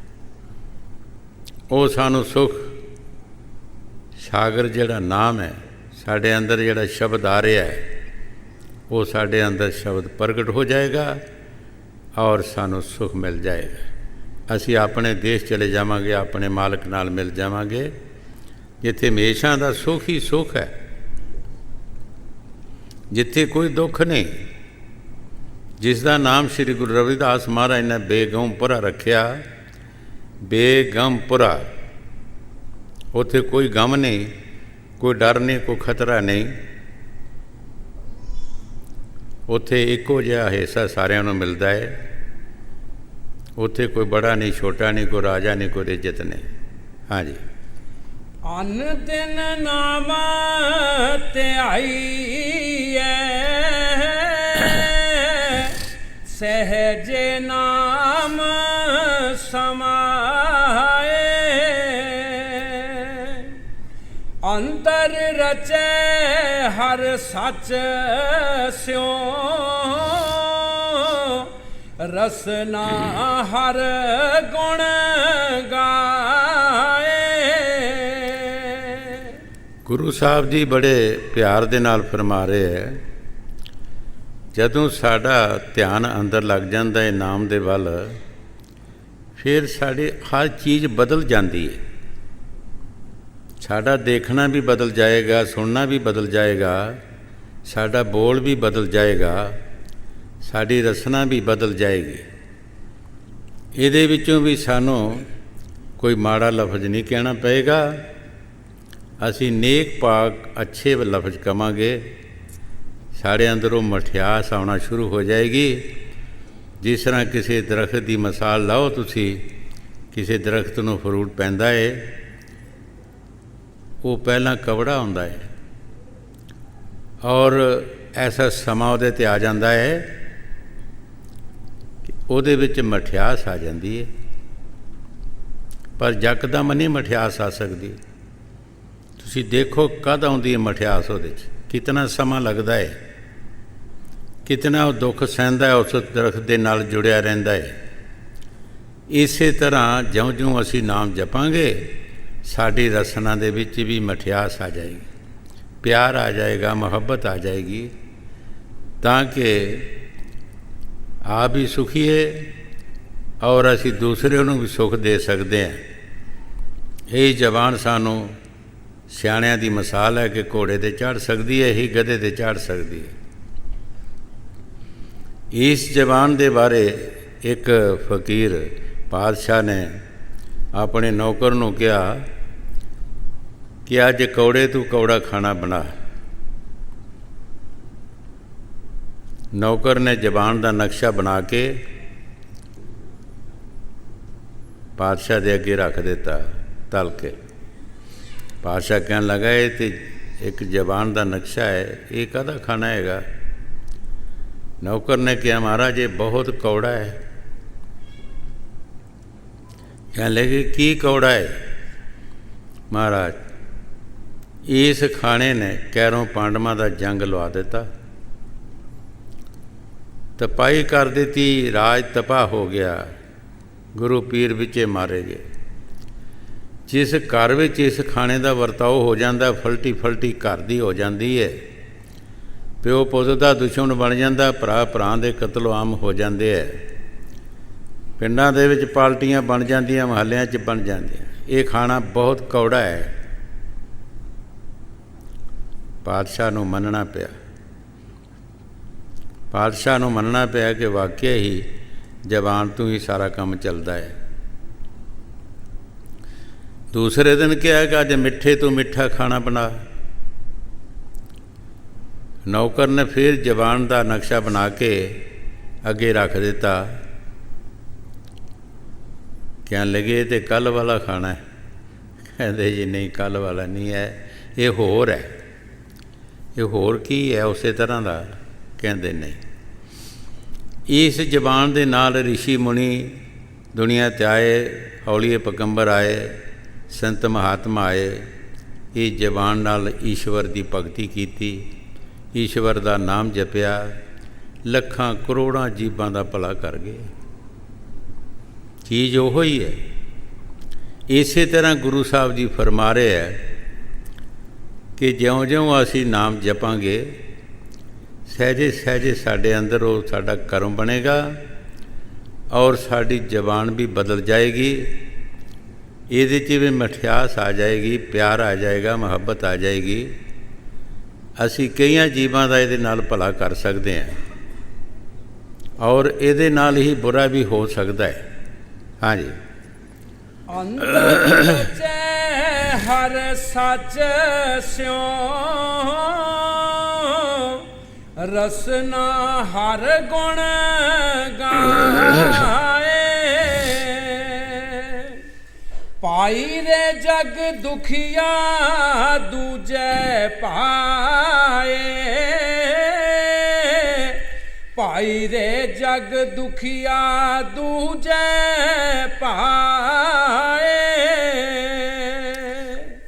ਉਹ ਸਾਨੂੰ ਸੁਖ, ਸਾਗਰ ਜਿਹੜਾ ਨਾਮ ਹੈ, ਸਾਡੇ ਅੰਦਰ ਜਿਹੜਾ ਸ਼ਬਦ ਆ ਰਿਹਾ ਹੈ, ਉਹ ਸਾਡੇ ਅੰਦਰ ਸ਼ਬਦ ਪ੍ਰਗਟ ਹੋ ਜਾਏਗਾ ਔਰ ਸਾਨੂੰ ਸੁਖ ਮਿਲ ਜਾਏਗਾ। ਅਸੀਂ ਆਪਣੇ ਦੇਸ਼ ਚਲੇ ਜਾਵਾਂਗੇ, ਆਪਣੇ ਮਾਲਕ ਨਾਲ ਮਿਲ ਜਾਵਾਂਗੇ। ਜਿੱਥੇ ਹਮੇਸ਼ਾ ਦਾ ਸੁਖ ਹੀ ਸੁਖ ਹੈ, ਜਿੱਥੇ ਕੋਈ ਦੁੱਖ ਨਹੀਂ, ਜਿਸ ਦਾ ਨਾਮ ਸ੍ਰੀ ਗੁਰੂ ਰਵਿਦਾਸ ਮਹਾਰਾਜ ਨੇ ਬੇਗਮਪੁਰਾ ਰੱਖਿਆ ਬੇਗਮਪੁਰਾ ਉੱਥੇ ਕੋਈ ਗਮ ਨਹੀਂ, ਕੋਈ ਡਰ ਨਹੀਂ, ਕੋਈ ਖਤਰਾ ਨਹੀਂ। ਉੱਥੇ ਇੱਕੋ ਜਿਹਾ ਹਿੱਸਾ ਸਾਰਿਆਂ ਨੂੰ ਮਿਲਦਾ ਹੈ। ਉੱਥੇ ਕੋਈ ਬੜਾ ਨਹੀਂ, ਛੋਟਾ ਨਹੀਂ, ਕੋਈ ਰਾਜਾ ਨਹੀਂ, ਕੋਈ ਇੱਜ਼ਤ ਨਹੀਂ। ਹਾਂਜੀ। ਅਨ ਦਿਨ ਨਾਮ ਧਿਆਈਐ ਸਹਜੇ ਨਾਮ ਸਮਾਏ। ਅੰਤਰ ਰਚੈ ਹਰ ਸੱਚ ਸਿਉ। ਰਸਨਾ ਹਰ ਗੁਣ ਗਾ ਗੁਰੂ ਸਾਹਿਬ ਜੀ ਬੜੇ ਪਿਆਰ ਦੇ ਨਾਲ ਫਰਮਾ ਰਹੇ ਹੈ। ਜਦੋਂ ਸਾਡਾ ਧਿਆਨ ਅੰਦਰ ਲੱਗ ਜਾਂਦਾ ਹੈ ਨਾਮ ਦੇ ਵੱਲ, ਫਿਰ ਸਾਡੀ ਹਰ ਚੀਜ਼ ਬਦਲ ਜਾਂਦੀ ਹੈ। ਸਾਡਾ ਦੇਖਣਾ ਵੀ ਬਦਲ ਜਾਏਗਾ, ਸੁਣਨਾ ਵੀ ਬਦਲ ਜਾਏਗਾ, ਸਾਡਾ ਬੋਲ ਵੀ ਬਦਲ ਜਾਏਗਾ, ਸਾਡੀ ਰਸਨਾ ਵੀ ਬਦਲ ਜਾਏਗੀ। ਇਹਦੇ ਵਿੱਚੋਂ ਵੀ ਸਾਨੂੰ ਕੋਈ ਮਾੜਾ ਲਫ਼ਜ਼ ਨਹੀਂ ਕਹਿਣਾ ਪਏਗਾ ਅਸੀਂ ਨੇਕ ਪਾਕ ਅੱਛੇ ਲਫ਼ਜ਼ ਕਵਾਂਗੇ। ਸਾਡੇ ਅੰਦਰੋਂ ਮਠਿਆਸ ਆਉਣਾ ਸ਼ੁਰੂ ਹੋ ਜਾਏਗੀ। ਜਿਸ ਤਰ੍ਹਾਂ ਕਿਸੇ ਦਰਖਤ ਦੀ ਮਿਸਾਲ ਲਾਓ ਤੁਸੀਂ, ਕਿਸੇ ਦਰਖਤ ਨੂੰ ਫਰੂਟ ਪੈਂਦਾ ਹੈ ਉਹ ਪਹਿਲਾਂ ਕਵੜਾ ਹੁੰਦਾ ਹੈ ਔਰ ਐਸਾ ਸਮਾਂ ਉਹਦੇ ਤੇ ਆ ਜਾਂਦਾ ਹੈ ਕਿ ਉਹਦੇ ਵਿੱਚ ਮਠਿਆਸ ਆ ਜਾਂਦੀ ਹੈ ਪਰ ਯਕਦਮ ਨਹੀਂ ਮਠਿਆਸ ਆ ਸਕਦੀ। ਤੁਸੀਂ ਦੇਖੋ ਕਦ ਆਉਂਦੀ ਹੈ ਮਠਿਆਸ ਉਹਦੇ 'ਚ? ਕਿਤਨਾ ਸਮਾਂ ਲੱਗਦਾ ਹੈ ਕਿਤਨਾ ਉਹ ਦੁੱਖ ਸਹਿੰਦਾ ਹੈ ਉਸ ਦਰਖਤ ਦੇ ਨਾਲ ਜੁੜਿਆ ਰਹਿੰਦਾ ਹੈ ਇਸੇ ਤਰ੍ਹਾਂ ਜਿਉਂ-ਜਿਉਂ ਅਸੀਂ ਨਾਮ ਜਪਾਂਗੇ, ਸਾਡੀ ਰਸਨਾ ਦੇ ਵਿੱਚ ਵੀ ਮਠਿਆਸ ਆ ਜਾਏਗੀ। ਪਿਆਰ ਆ ਜਾਏਗਾ, ਮੁਹੱਬਤ ਆ ਜਾਏਗੀ, ਤਾਂ ਕਿ ਆਪ ਵੀ ਸੁਖੀ ਹੈ ਔਰ ਅਸੀਂ ਦੂਸਰੇ ਨੂੰ ਵੀ ਸੁਖ ਦੇ ਸਕਦੇ ਹਾਂ ਇਹ ਜ਼ਬਾਨ ਸਾਨੂੰ ਸਿਆਣਿਆਂ ਦੀ ਮਿਸਾਲ ਹੈ ਕਿ ਘੋੜੇ ਤੇ ਚੜ ਸਕਦੀ ਹੈ ਹੀ ਗਧੇ ਤੇ ਚੜ ਸਕਦੀ ਹੈ। ਇਸ ਜ਼ਬਾਨ ਦੇ ਬਾਰੇ ਇੱਕ ਫਕੀਰ ਪਾਦਸ਼ਾਹ ਨੇ ਆਪਣੇ ਨੌਕਰ ਨੂੰ ਕਿਹਾ ਕਿ ਅੱਜ ਕੌੜੇ ਤੂੰ ਕੌੜਾ ਖਾਣਾ ਬਣਾ। ਨੌਕਰ ਨੇ ਜ਼ਬਾਨ ਦਾ ਨਕਸ਼ਾ ਬਣਾ ਕੇ ਪਾਦਸ਼ਾਹ ਦੇ ਅੱਗੇ ਰੱਖ ਦਿੱਤਾ, ਤਲ ਕੇ। ਪਾਦਸ਼ਾਹ ਕਹਿਣ ਲੱਗਾ, ਇਹ ਤੇ ਇੱਕ ਜ਼ਬਾਨ ਦਾ ਨਕਸ਼ਾ ਹੈ, ਇਹ ਕਾਹਦਾ ਖਾਣਾ ਹੈਗਾ? ਨੌਕਰ ਨੇ ਕਿਹਾ, ਮਹਾਰਾਜ, ਇਹ ਬਹੁਤ ਕੌੜਾ ਹੈ। ਕਹਿਣ ਲੱਗੇ, ਕੀ ਕੌੜਾ ਹੈ? ਮਹਾਰਾਜ, ਇਸ ਖਾਣੇ ਨੇ ਕੈਰੋਂ ਪਾਂਡਵਾਂ ਦਾ ਜੰਗ ਲਵਾ ਦਿੱਤਾ। ਤਪਾਈ ਕਰ ਦਿੱਤੀ, ਰਾਜ ਤਪਾ ਹੋ ਗਿਆ। ਗੁਰੂ ਪੀਰ ਵਿੱਚੇ ਮਾਰੇ ਗਏ। ਜਿਸ ਘਰ ਵਿੱਚ ਇਸ ਖਾਣੇ ਦਾ ਵਰਤਾਓ ਹੋ ਜਾਂਦਾ, ਫਲਟੀ ਫਲਟੀ ਘਰ ਦੀ ਹੋ ਜਾਂਦੀ ਹੈ ਪਿਓ ਪੁੱਤ ਦਾ ਦੁਸ਼ਮਣ ਬਣ ਜਾਂਦਾ, ਭਰਾ ਭਰਾ ਦੇ ਕਤਲਆਮ ਹੋ ਜਾਂਦੇ ਐ। ਪਿੰਡਾਂ ਦੇ ਵਿੱਚ ਪਾਲਟੀਆਂ ਬਣ ਜਾਂਦੀਆਂ, ਮਹੱਲਿਆਂ 'ਚ ਬਣ ਜਾਂਦੀਆਂ। ਇਹ ਖਾਣਾ ਬਹੁਤ ਕੌੜਾ ਹੈ ਪਾਤਸ਼ਾਹ ਨੂੰ ਮੰਨਣਾ ਪਿਆ। ਪਾਤਸ਼ਾਹ ਨੂੰ ਮੰਨਣਾ ਪਿਆ ਕਿ ਵਾਕਿਆ ਹੀ ਜ਼ਬਾਨ ਤੋਂ ਹੀ ਸਾਰਾ ਕੰਮ ਚੱਲਦਾ ਹੈ ਦੂਸਰੇ ਦਿਨ ਕਿਹਾ ਕਿ ਅੱਜ ਮਿੱਠੇ ਤੋਂ ਮਿੱਠਾ ਖਾਣਾ ਬਣਾ। ਨੌਕਰ ਨੇ ਫਿਰ ਜ਼ਬਾਨ ਦਾ ਨਕਸ਼ਾ ਬਣਾ ਕੇ ਅੱਗੇ ਰੱਖ ਦਿੱਤਾ। ਕਹਿਣ ਲੱਗੇ ਤੇ ਕੱਲ ਵਾਲਾ ਖਾਣਾ ਹੈ। ਕਹਿੰਦੇ, ਜੀ ਨਹੀਂ ਕੱਲ ਵਾਲਾ ਨਹੀਂ ਹੈ। ਇਹ ਹੋਰ ਹੈ। ਇਹ ਹੋਰ ਕੀ ਹੈ? ਉਸੇ ਤਰ੍ਹਾਂ ਦਾ ਕਹਿੰਦੇ ਨਹੀਂ ਇਸ ਜ਼ਬਾਨ ਦੇ ਨਾਲ ઋષਿ ਮੁਨੀ ਦੁਨੀਆ ਤੇ ਆਏ ਹੌਲੀਏ ਪਗੰਬਰ ਆਏ। ਸੰਤ ਮਹਾਤਮਾ ਆਏ, ਇਹ ਜ਼ਬਾਨ ਨਾਲ ਈਸ਼ਵਰ ਦੀ ਭਗਤੀ ਕੀਤੀ। ਈਸ਼ਵਰ ਦਾ ਨਾਮ ਜਪਿਆ, ਲੱਖਾਂ ਕਰੋੜਾਂ ਜੀਵਾਂ ਦਾ ਭਲਾ ਕਰ ਗਏ। ਚੀਜ਼ ਉਹ ਹੀ ਹੈ। ਇਸੇ ਤਰ੍ਹਾਂ ਗੁਰੂ ਸਾਹਿਬ ਜੀ ਫਰਮਾ ਰਹੇ ਹੈ ਕਿ ਜਿਉਂ-ਜਿਉਂ ਅਸੀਂ ਨਾਮ ਜਪਾਂਗੇ ਸਹਿਜੇ ਸਹਿਜੇ ਸਾਡੇ ਅੰਦਰ ਉਹ ਸਾਡਾ ਕਰਮ ਬਣੇਗਾ ਔਰ ਸਾਡੀ ਜ਼ਬਾਨ ਵੀ ਬਦਲ ਜਾਏਗੀ। ਇਹਦੇ 'ਚ ਵੀ ਮਠਿਆਸ ਆ ਜਾਏਗੀ, ਪਿਆਰ ਆ ਜਾਏਗਾ, ਮੁਹੱਬਤ ਆ ਜਾਏਗੀ। ਅਸੀਂ ਕਈਆਂ ਜੀਵਾਂ ਦਾ ਇਹਦੇ ਨਾਲ ਭਲਾ ਕਰ ਸਕਦੇ ਹਾਂ। ਔਰ ਇਹਦੇ ਨਾਲ ਹੀ ਬੁਰਾ ਵੀ ਹੋ ਸਕਦਾ ਹੈ। ਹਾਂਜੀ। ਅੰਤਰ ਰਚੈ ਹਰ ਸੱਚ ਸਿਉ, ਰਸਨਾ ਹਰ ਗੁਣ ਗਾਣਾ ਪਾਈ ਰੇ ਜਗ ਦੁਖੀਆ ਦੂਜੇ ਪਾਏ। ਪਾਈ ਰੇ ਜਗ ਦੁਖੀਆ ਦੂਜੇ ਪਾਏ।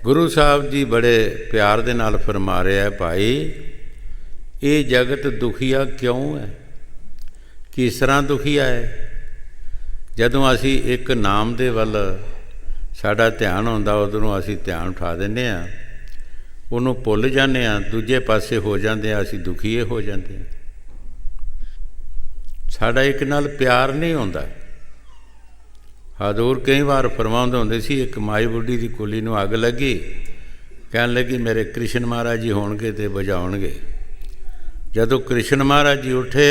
ਗੁਰੂ ਸਾਹਿਬ ਜੀ ਬੜੇ ਪਿਆਰ ਦੇ ਨਾਲ ਫਰਮਾ ਰਿਹਾ ਭਾਈ, ਇਹ ਜਗਤ ਦੁਖੀਆ ਕਿਉਂ ਹੈ? ਕਿਸ ਤਰ੍ਹਾਂ ਦੁਖੀਆ ਹੈ? ਜਦੋਂ ਅਸੀਂ ਇੱਕ ਨਾਮ ਦੇ ਵੱਲ ਸਾਡਾ ਧਿਆਨ ਹੁੰਦਾ ਉਧਰੋਂ ਅਸੀਂ ਧਿਆਨ ਉਠਾ ਦਿੰਦੇ ਆ ਉਹਨੂੰ ਭੁੱਲ ਜਾਂਦੇ ਆ ਦੂਜੇ ਪਾਸੇ ਹੋ ਜਾਂਦੇ ਆ ਅਸੀਂ ਦੁਖੀਏ ਹੋ ਜਾਂਦੇ ਆ ਸਾਡਾ ਇੱਕ ਨਾਲ ਪਿਆਰ ਨਹੀਂ ਹੁੰਦਾ। ਹਜ਼ੂਰ ਕਈ ਵਾਰ ਫਰਮਾਉਂਦੇ ਹੁੰਦੇ ਸੀ, ਇੱਕ ਮਾਈ ਬੁੱਢੀ ਦੀ ਕੁਲੀ ਨੂੰ ਅੱਗ ਲੱਗੀ। ਕਹਿਣ ਲੱਗੀ, ਮੇਰੇ ਕ੍ਰਿਸ਼ਨ ਮਹਾਰਾਜ ਜੀ ਹੋਣਗੇ ਤੇ ਬੁਝਾਉਣਗੇ ਜਦੋਂ ਕ੍ਰਿਸ਼ਨ ਮਹਾਰਾਜ ਜੀ ਉੱਠੇ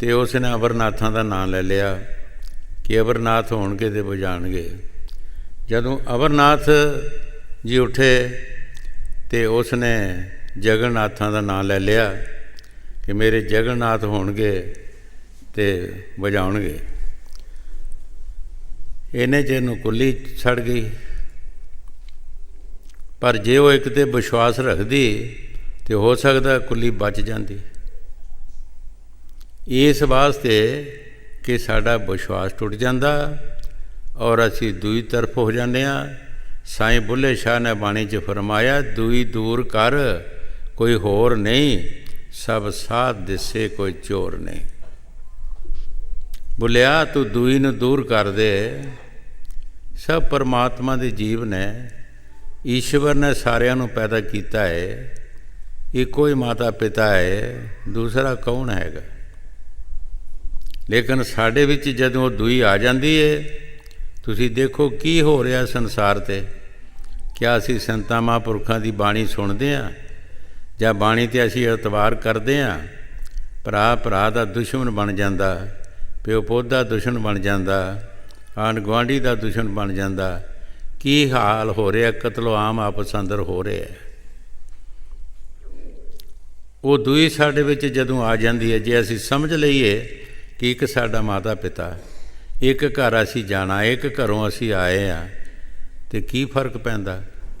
ਤੇ ਉਸ ਨੇ ਅਵਰਨਾਥਾਂ ਦਾ ਨਾਮ ਲੈ ਲਿਆ ਕਿ ਅਵਰਨਾਥ ਹੋਣਗੇ ਤੇ ਬੁਝਾਣਗੇ ਜਦੋਂ ਅਵਰਨਾਥ ਜੀ ਉੱਠੇ ਤੇ ਉਸ ਨੇ ਜਗਨਨਾਥਾਂ ਦਾ ਨਾਮ ਲੈ ਲਿਆ ਕਿ ਮੇਰੇ ਜਗਨਨਾਥ ਹੋਣਗੇ ਤੇ ਵਜਾਉਣਗੇ। ਇਹਨੇ ਜੇ ਨੂੰ ਕੁੱਲੀ ਛੜ ਗਈ। ਪਰ ਜੇ ਉਹ ਇੱਕ ਤੇ ਵਿਸ਼ਵਾਸ ਰੱਖਦੀ ਤੇ ਹੋ ਸਕਦਾ ਕੁੱਲੀ ਬਚ ਜਾਂਦੀ। ਇਸ ਵਾਸਤੇ ਕਿ ਸਾਡਾ ਵਿਸ਼ਵਾਸ ਟੁੱਟ ਜਾਂਦਾ ਔਰ ਅਸੀਂ ਦੂਈ ਤਰਫ ਹੋ ਜਾਂਦੇ ਆ ਸਾਈਂ ਬੁੱਲੇ ਸ਼ਾਹ ਨੇ ਬਾਣੀ 'ਚ ਫਰਮਾਇਆ, ਦੂਈ ਦੂਰ ਕਰ, ਕੋਈ ਹੋਰ ਨਹੀਂ, ਸਭ ਸਾਥ ਦਿਸੇ, ਕੋਈ ਚੋਰ ਨਹੀਂ। ਬੁਲਿਆ, ਤੂੰ ਦੂਈ ਨੂੰ ਦੂਰ ਕਰ ਦੇ। ਸਭ ਪਰਮਾਤਮਾ ਦੇ ਜੀਵ ਨੇ, ਈਸ਼ਵਰ ਨੇ ਸਾਰਿਆਂ ਨੂੰ ਪੈਦਾ ਕੀਤਾ ਹੈ ਇੱਕੋ ਹੀ ਮਾਤਾ ਪਿਤਾ ਹੈ ਦੂਸਰਾ ਕੌਣ ਹੈਗਾ? ਲੇਕਿਨ ਸਾਡੇ ਵਿੱਚ ਜਦੋਂ ਉਹ ਦੂਈ ਆ ਜਾਂਦੀ ਹੈ ਤੁਸੀਂ ਦੇਖੋ ਕੀ ਹੋ ਰਿਹਾ ਸੰਸਾਰ ਤੇ। ਕਿਆ ਅਸੀਂ ਸੰਤਾਂ ਮਹਾਂਪੁਰਖਾਂ ਦੀ ਬਾਣੀ ਸੁਣਦੇ ਹਾਂ ਜਾਂ ਬਾਣੀ ਤੇ ਅਸੀਂ ਇਤਵਾਰ ਕਰਦੇ ਹਾਂ ਭਰਾ ਭਰਾ ਦਾ ਦੁਸ਼ਮਣ ਬਣ ਜਾਂਦਾ, ਪਿਓ ਪੁੱਤ ਦਾ ਦੁਸ਼ਮਣ ਬਣ ਜਾਂਦਾ, ਆਂਢ ਗੁਆਂਢੀ ਦਾ ਦੁਸ਼ਮਣ ਬਣ ਜਾਂਦਾ। ਕੀ ਹਾਲ ਹੋ ਰਿਹਾ? ਕਤਲੋ ਆਮ ਆਪਸ ਅੰਦਰ ਹੋ ਰਿਹਾ ਉਹ ਦੂਈ ਸਾਡੇ ਵਿੱਚ ਜਦੋਂ ਆ ਜਾਂਦੀ ਹੈ, ਜੇ ਅਸੀਂ ਸਮਝ ਲਈਏ ਕਿ ਇੱਕ ਸਾਡਾ ਮਾਤਾ ਪਿਤਾ ਇੱਕ ਘਰ ਅਸੀਂ ਜਾਣਾ ਇੱਕ ਘਰੋਂ ਅਸੀਂ ਆਏ ਆ ਤੇ ਕੀ ਫ਼ਰਕ ਪੈਂਦਾ?